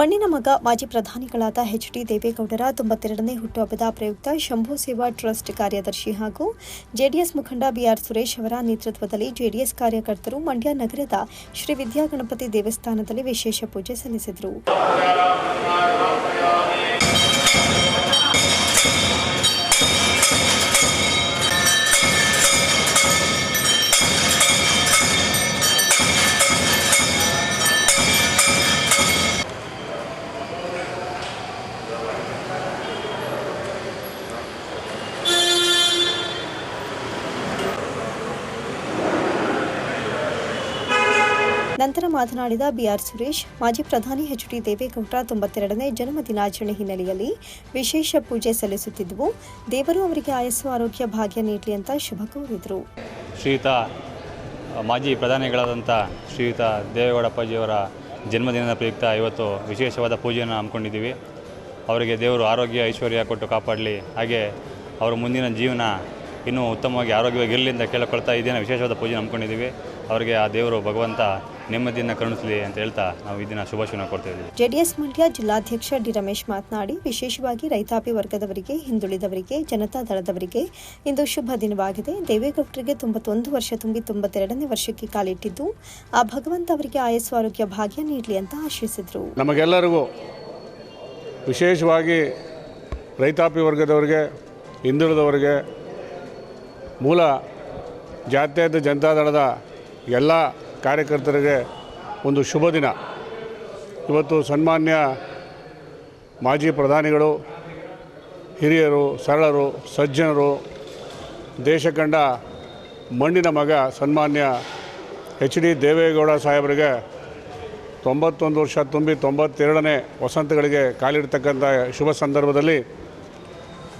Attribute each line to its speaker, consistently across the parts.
Speaker 1: ಮಣ್ಣಿನ ಮಗ ಮಾಜಿ ಪ್ರಧಾನಿಗಳಾದ ಎಚ್ ಡಿ ದೇವೇಗೌಡರ ತೊಂಬತ್ತೆರಡನೇ ಹುಟ್ಟುಹಬ್ಬದ ಪ್ರಯುಕ್ತ ಶಂಭು ಸೇವಾ ಟ್ರಸ್ಟ್ ಕಾರ್ಯದರ್ಶಿ ಹಾಗೂ ಜೆಡಿಎಸ್ ಮುಖಂಡ ಬಿಆರ್ ಸುರೇಶ್ ಅವರ ನೇತೃತ್ವದಲ್ಲಿ ಜೆಡಿಎಸ್ ಕಾರ್ಯಕರ್ತರು ಮಂಡ್ಯ ನಗರದ ಶ್ರೀ ವಿದ್ಯಾಗಣಪತಿ ದೇವಸ್ಥಾನದಲ್ಲಿ ವಿಶೇಷ ಪೂಜೆ ಸಲ್ಲಿಸಿದರು. ನಂತರ ಮಾತನಾಡಿದ ಬಿಆರ್ ಸುರೇಶ್, ಮಾಜಿ ಪ್ರಧಾನಿ ಎಚ್ ಡಿ ದೇವೇಗೌಡರ ತೊಂಬತ್ತೆರಡನೇ ಜನ್ಮ ದಿನಾಚರಣೆ ಹಿನ್ನೆಲೆಯಲ್ಲಿ ವಿಶೇಷ ಪೂಜೆ ಸಲ್ಲಿಸುತ್ತಿದ್ದವು ದೇವರು ಅವರಿಗೆ ಆಯಸ್ಸು, ಆರೋಗ್ಯ, ಭಾಗ್ಯ ನೀಡಲಿ ಅಂತ ಶುಭ ಕೋರಿದರು.
Speaker 2: ಶ್ರೀಯುತ, ಮಾಜಿ ಪ್ರಧಾನಿಗಳಾದಂಥ ಶ್ರೀಯುತ ದೇವೇಗೌಡಪ್ಪಾಜಿಯವರ ಜನ್ಮದಿನದ ಪ್ರಯುಕ್ತ ಇವತ್ತು ವಿಶೇಷವಾದ ಪೂಜೆಯನ್ನು ಹಮ್ಮಿಕೊಂಡಿದ್ದೀವಿ. ಅವರಿಗೆ ದೇವರು ಆರೋಗ್ಯ, ಐಶ್ವರ್ಯ ಕೊಟ್ಟು ಕಾಪಾಡಲಿ. ಹಾಗೆ ಅವರ ಮುಂದಿನ ಜೀವನ ಇನ್ನೂ ಉತ್ತಮವಾಗಿ, ಆರೋಗ್ಯವಾಗಿ ಇರಲಿ ಅಂತ ಕೇಳಿಕೊಳ್ತಾ ಇದೇನ ವಿಶೇಷವಾದ ಪೂಜೆ ಹಮ್ಮಿಕೊಂಡಿದ್ದೀವಿ. ಅವರಿಗೆ ಆ ದೇವರು ಭಗವಂತ ನೆಮ್ಮದಿಯನ್ನು ಕರುಣಿಸಲಿ ಅಂತ ಹೇಳ್ತಾ ನಾವು ಈ ದಿನ ಶುಭಾಶಯನ ಕೊಡ್ತಾ ಇದ್ದೀವಿ.
Speaker 1: ಜೆಡಿಎಸ್ ಮಂಡ್ಯ ಜಿಲ್ಲಾಧ್ಯಕ್ಷ ಡಿ ರಮೇಶ್ ಮಾತನಾಡಿ ವಿಶೇಷವಾಗಿ ರೈತಾಪಿ ವರ್ಗದವರಿಗೆ ಹಿಂದುಳಿದವರಿಗೆ ಜನತಾ ದಳದವರಿಗೆ ಇಂದು ಶುಭ ದಿನವಾಗಿದೆ. ದೇವೇಗೌಡರಿಗೆ ತೊಂಬತ್ತೊಂದು ವರ್ಷ ತುಂಬಿ ತೊಂಬತ್ತೆರಡನೇ ವರ್ಷಕ್ಕೆ ಕಾಲಿಟ್ಟಿದ್ದು ಆ ಭಗವಂತ ಅವರಿಗೆ ಆಯಸ್ಸು ಆರೋಗ್ಯ ಭಾಗ್ಯ ನೀಡಲಿ ಅಂತ ಆಶಿಸಿದರು.
Speaker 3: ನಮಗೆಲ್ಲರಿಗೂ ವಿಶೇಷವಾಗಿ ರೈತಾಪಿ ವರ್ಗದವರಿಗೆ ಹಿಂದುಳಿದವರಿಗೆ ಮೂಲ ಜಾತ್ಯದ ಜನತಾದಳದ ಎಲ್ಲ ಕಾರ್ಯಕರ್ತರಿಗೆ ಒಂದು ಶುಭ ದಿನ. ಇವತ್ತು ಸನ್ಮಾನ್ಯ ಮಾಜಿ ಪ್ರಧಾನಿಗಳು, ಹಿರಿಯರು, ಸರಳರು, ಸಜ್ಜನರು ದೇಶ ಕಂಡ ಮಣ್ಣಿನ ಮಗ ಸನ್ಮಾನ್ಯ ಎಚ್ ಡಿ ದೇವೇಗೌಡ ಸಾಹೇಬರಿಗೆ ತೊಂಬತ್ತೊಂದು ವರ್ಷ ತುಂಬಿ ತೊಂಬತ್ತೆರಡನೇ ವಸಂತಗಳಿಗೆ ಕಾಲಿಡ್ತಕ್ಕಂಥ ಶುಭ ಸಂದರ್ಭದಲ್ಲಿ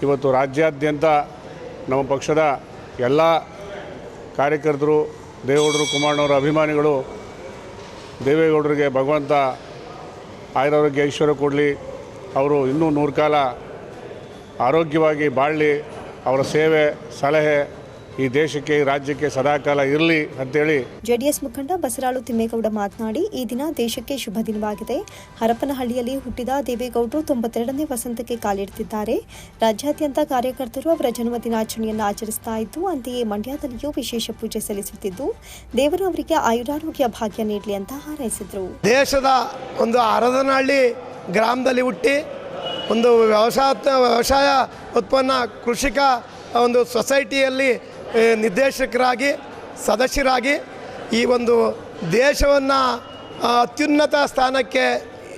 Speaker 3: ಇವತ್ತು ರಾಜ್ಯಾದ್ಯಂತ ನಮ್ಮ ಪಕ್ಷದ ಎಲ್ಲ ಕಾರ್ಯಕರ್ತರು ದೇವೇಗೌಡರು, ಕುಮಾರಣ್ಣವರ ಅಭಿಮಾನಿಗಳು, ದೇವೇಗೌಡರಿಗೆ ಭಗವಂತ ಆಯುರಾರೋಗ್ಯ ಐಶ್ವರ್ಯ ಕೊಡಲಿ. ಅವರು ಇನ್ನೂ ನೂರು ಕಾಲ ಆರೋಗ್ಯವಾಗಿ ಬಾಳಲಿ. ಅವರ ಸೇವೆ, ಸಲಹೆ ಈ ದೇಶಕ್ಕೆ ರಾಜ್ಯಕ್ಕೆ ಸದಾಕಾಲ ಇರಲಿ ಅಂತೇಳಿ
Speaker 1: ಜೆಡಿಎಸ್ ಮುಖಂಡ ಬಸರಾಳು ತಿಮ್ಮೇಗೌಡ ಮಾತನಾಡಿ ಈ ದಿನ ದೇಶಕ್ಕೆ ಶುಭ ದಿನವಾಗಿದೆ. ಹರಪನಹಳ್ಳಿಯಲ್ಲಿ ಹುಟ್ಟಿದ ದೇವೇಗೌಡರು ತೊಂಬತ್ತೆರಡನೇ ವಸಂತಕ್ಕೆ ಕಾಲಿಡ್ತಿದ್ದಾರೆ. ರಾಜ್ಯಾದ್ಯಂತ ಕಾರ್ಯಕರ್ತರು ಅವರ ಜನ್ಮ ದಿನಾಚರಣೆಯನ್ನು ಆಚರಿಸ್ತಾ ಇದ್ದು ಅಂತೆಯೇ ಮಂಡ್ಯದಲ್ಲಿಯೂ ವಿಶೇಷ ಪೂಜೆ ಸಲ್ಲಿಸುತ್ತಿದ್ದು ದೇವರು ಅವರಿಗೆ ಆಯುರಾರೋಗ್ಯ ಭಾಗ್ಯ ನೀಡಲಿ ಅಂತ ಹಾರೈಸಿದರು.
Speaker 4: ದೇಶದ ಒಂದು ಹರದನಹಳ್ಳಿ ಗ್ರಾಮದಲ್ಲಿ ಹುಟ್ಟಿ ಒಂದು ವ್ಯವಸಾಯ ವ್ಯವಸಾಯ ಉತ್ಪನ್ನ ಕೃಷಿಕ ಒಂದು ಸೊಸೈಟಿಯಲ್ಲಿ ನಿರ್ದೇಶಕರಾಗಿ, ಸದಸ್ಯರಾಗಿ ಈ ಒಂದು ದೇಶವನ್ನು ಅತ್ಯುನ್ನತ ಸ್ಥಾನಕ್ಕೆ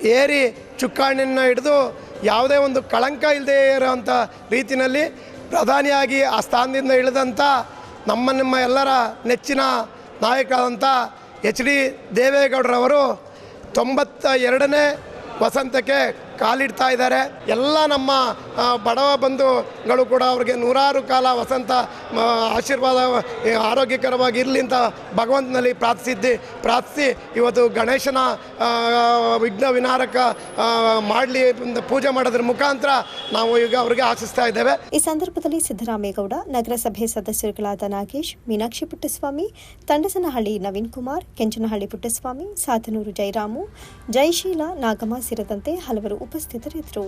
Speaker 4: ಏರಿ ಚುಕ್ಕಾಣಿಯನ್ನು ಹಿಡಿದು ಯಾವುದೇ ಒಂದು ಕಳಂಕ ಇಲ್ಲದೆ ಇರೋವಂಥ ರೀತಿಯಲ್ಲಿ ಪ್ರಧಾನಿಯಾಗಿ ಆ ಸ್ಥಾನದಿಂದ ಇಳಿದಂಥ ನಮ್ಮ ನಿಮ್ಮ ಎಲ್ಲರ ನೆಚ್ಚಿನ ನಾಯಕರಾದಂಥ ಎಚ್ ಡಿ ದೇವೇಗೌಡರವರು ತೊಂಬತ್ತ ಎರಡನೇ ವಸಂತಕ್ಕೆ ಕಾಲಿಡ್ತಾ ಇದ್ದಾರೆ. ಎಲ್ಲ ನಮ್ಮ ಬಡವ ಬಂಧುಗಳು ಕೂಡ ಅವ್ರಿಗೆ ನೂರಾರು ಕಾಲ ವಸಂತ ಆಶೀರ್ವಾದ ಆರೋಗ್ಯಕರವಾಗಿ ಇರಲಿ ಅಂತ ಭಗವಂತನಲ್ಲಿ ಪ್ರಾರ್ಥಿಸಿದ್ದಿ, ಪ್ರಾರ್ಥಿಸಿ ಇವತ್ತು ಗಣೇಶನ ವಿಘ್ನ ವಿನಾರಕ ಮಾಡಲಿ ಪೂಜೆ ಮಾಡೋದ್ರ ಮುಖಾಂತರ ನಾವು ಈಗ ಅವ್ರಿಗೆ ಆಶಿಸ್ತಾ ಇದ್ದೇವೆ.
Speaker 1: ಈ ಸಂದರ್ಭದಲ್ಲಿ ಸಿದ್ದರಾಮೇಗೌಡ ನಗರಸಭೆ ಸದಸ್ಯರುಗಳಾದ ನಾಗೇಶ್, ಮೀನಾಕ್ಷಿ ಪುಟ್ಟಸ್ವಾಮಿ, ತಂಡಸನಹಳ್ಳಿ ನವೀನ್ ಕುಮಾರ್, ಕೆಂಚನಹಳ್ಳಿ ಪುಟ್ಟಸ್ವಾಮಿ ಸಾಧನೂರು ಜಯರಾಮು ಜಯಶೀಲ ನಾಗಮ್ಮ ಸೇರಿದಂತೆ ಹಲವರು ಉಪಸ್ಥಿತರಿದ್ದರು.